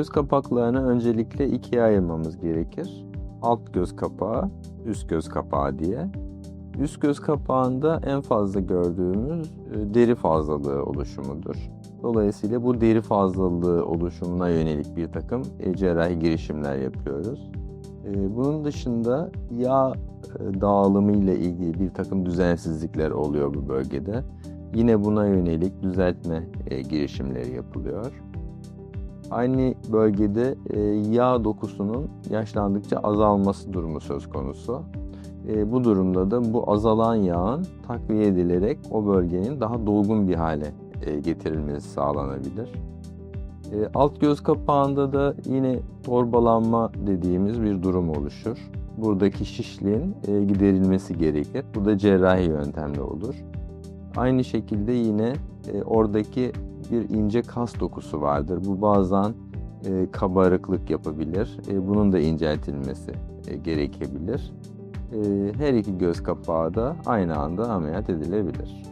Göz kapaklarını öncelikle ikiye ayırmamız gerekir. Alt göz kapağı, üst göz kapağı diye. Üst göz kapağında en fazla gördüğümüz e, deri fazlalığı oluşumudur. Dolayısıyla bu deri fazlalığı oluşumuna yönelik bir takım e, cerrahi girişimler yapıyoruz. E, bunun dışında yağ dağılımı ile ilgili bir takım düzensizlikler oluyor bu bölgede. Yine buna yönelik düzeltme girişimleri yapılıyor. Aynı bölgede yağ dokusunun yaşlandıkça azalması durumu söz konusu. E, bu durumda da bu azalan yağın takviye edilerek o bölgenin daha dolgun bir hale e, getirilmesi sağlanabilir. E, alt göz kapağında da yine torbalanma dediğimiz bir durum oluşur. Buradaki şişliğin e, giderilmesi gerekir. Bu da cerrahi yöntemle olur. Aynı şekilde yine e, oradaki bir ince kas dokusu vardır. Bu bazen e, kabarıklık yapabilir. E, bunun da inceltilmesi e, gerekebilir. Ee, her iki göz kapağı da aynı anda ameliyat edilebilir.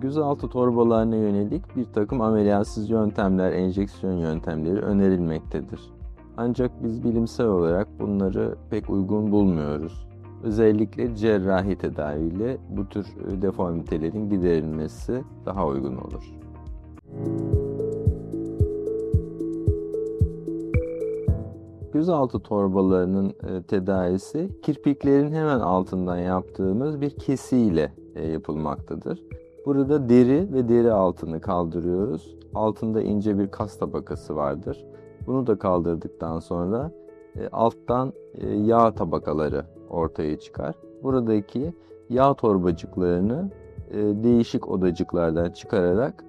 Gözaltı torbalarına yönelik bir takım ameliyatsız yöntemler, enjeksiyon yöntemleri önerilmektedir. Ancak biz bilimsel olarak bunları pek uygun bulmuyoruz. Özellikle cerrahi tedaviyle bu tür deformitelerin giderilmesi daha uygun olur. Gözaltı torbalarının e, tedavisi kirpiklerin hemen altından yaptığımız bir kesiyle e, yapılmaktadır. Burada deri ve deri altını kaldırıyoruz. Altında ince bir kas tabakası vardır. Bunu da kaldırdıktan sonra e, alttan yağ tabakaları ortaya çıkar. Buradaki yağ torbacıklarını değişik odacıklardan çıkararak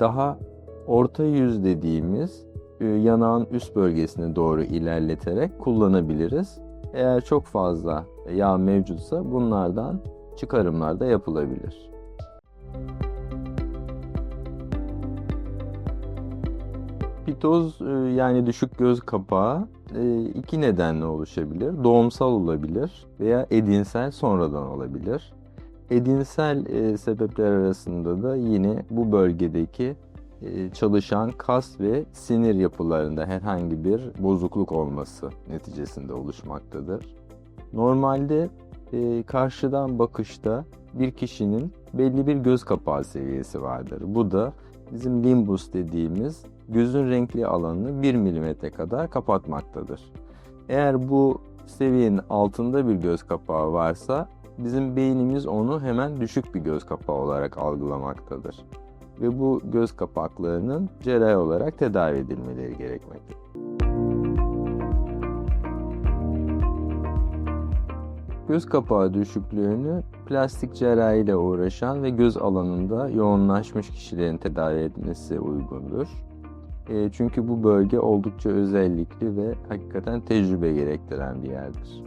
daha orta yüz dediğimiz e, yanağın üst bölgesine doğru ilerleterek kullanabiliriz. Eğer çok fazla yağ mevcutsa bunlardan çıkarımlar da yapılabilir. Pitoz e, yani düşük göz kapağı e, iki nedenle oluşabilir. Doğumsal olabilir veya edinsel sonradan olabilir. Edinsel sebepler arasında da yine bu bölgedeki e, çalışan kas ve sinir yapılarında herhangi bir bozukluk olması neticesinde oluşmaktadır. Normalde e, karşıdan bakışta bir kişinin belli bir göz kapağı seviyesi vardır. Bu da bizim limbus dediğimiz gözün renkli alanını 1 mm kadar kapatmaktadır. Eğer bu seviyenin altında bir göz kapağı varsa bizim beynimiz onu hemen düşük bir göz kapağı olarak algılamaktadır ve bu göz kapaklarının cerrahi olarak tedavi edilmeleri gerekmektedir. Göz kapağı düşüklüğünü plastik cerrahi ile uğraşan ve göz alanında yoğunlaşmış kişilerin tedavi etmesi uygundur. E, çünkü bu bölge oldukça özellikli ve hakikaten tecrübe gerektiren bir yerdir.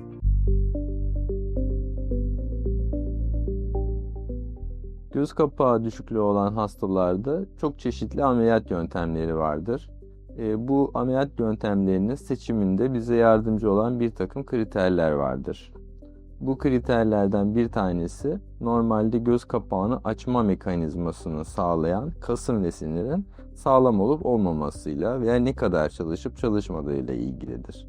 Göz kapağı düşüklüğü olan hastalarda çok çeşitli ameliyat yöntemleri vardır. E, bu ameliyat yöntemlerinin seçiminde bize yardımcı olan bir takım kriterler vardır. Bu kriterlerden bir tanesi normalde göz kapağını açma mekanizmasını sağlayan kasın ve sinirin sağlam olup olmamasıyla veya ne kadar çalışıp çalışmadığıyla ilgilidir.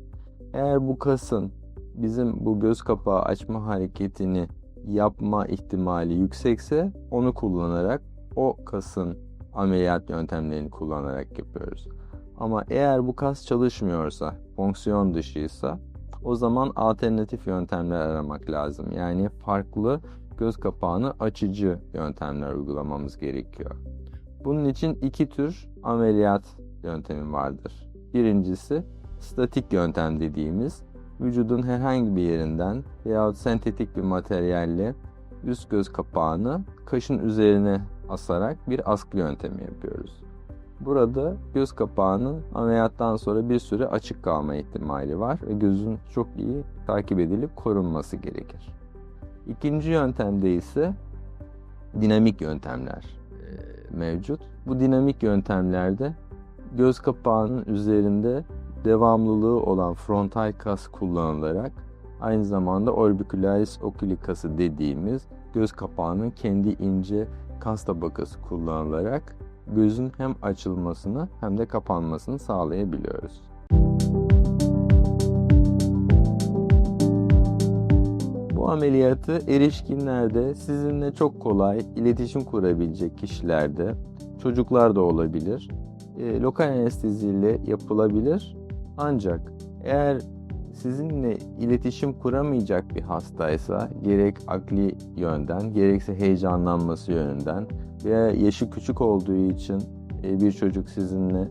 Eğer bu kasın bizim bu göz kapağı açma hareketini yapma ihtimali yüksekse onu kullanarak o kasın ameliyat yöntemlerini kullanarak yapıyoruz. Ama eğer bu kas çalışmıyorsa, fonksiyon dışıysa o zaman alternatif yöntemler aramak lazım. Yani farklı göz kapağını açıcı yöntemler uygulamamız gerekiyor. Bunun için iki tür ameliyat yöntemi vardır. Birincisi statik yöntem dediğimiz vücudun herhangi bir yerinden veya sentetik bir materyalle üst göz kapağını kaşın üzerine asarak bir askı yöntemi yapıyoruz. Burada göz kapağının ameliyattan sonra bir süre açık kalma ihtimali var ve gözün çok iyi takip edilip korunması gerekir. İkinci yöntemde ise dinamik yöntemler mevcut. Bu dinamik yöntemlerde göz kapağının üzerinde devamlılığı olan frontal kas kullanılarak aynı zamanda orbicularis oculi kası dediğimiz göz kapağının kendi ince kas tabakası kullanılarak gözün hem açılmasını hem de kapanmasını sağlayabiliyoruz. Bu ameliyatı erişkinlerde sizinle çok kolay iletişim kurabilecek kişilerde, çocuklar da olabilir, e, lokal anesteziyle yapılabilir. Ancak eğer sizinle iletişim kuramayacak bir hastaysa gerek akli yönden gerekse heyecanlanması yönünden veya yaşı küçük olduğu için e, bir çocuk sizinle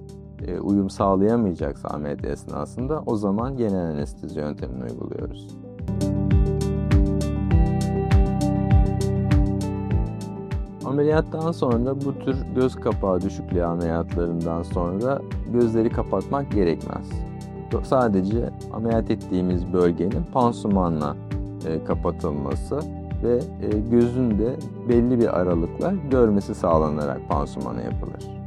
e, uyum sağlayamayacaksa ameliyat esnasında o zaman genel anestezi yöntemini uyguluyoruz. Ameliyattan sonra bu tür göz kapağı düşüklüğü ameliyatlarından sonra gözleri kapatmak gerekmez. Sadece ameliyat ettiğimiz bölgenin pansumanla e, kapatılması ve e, gözün de belli bir aralıkla görmesi sağlanarak pansumana yapılır.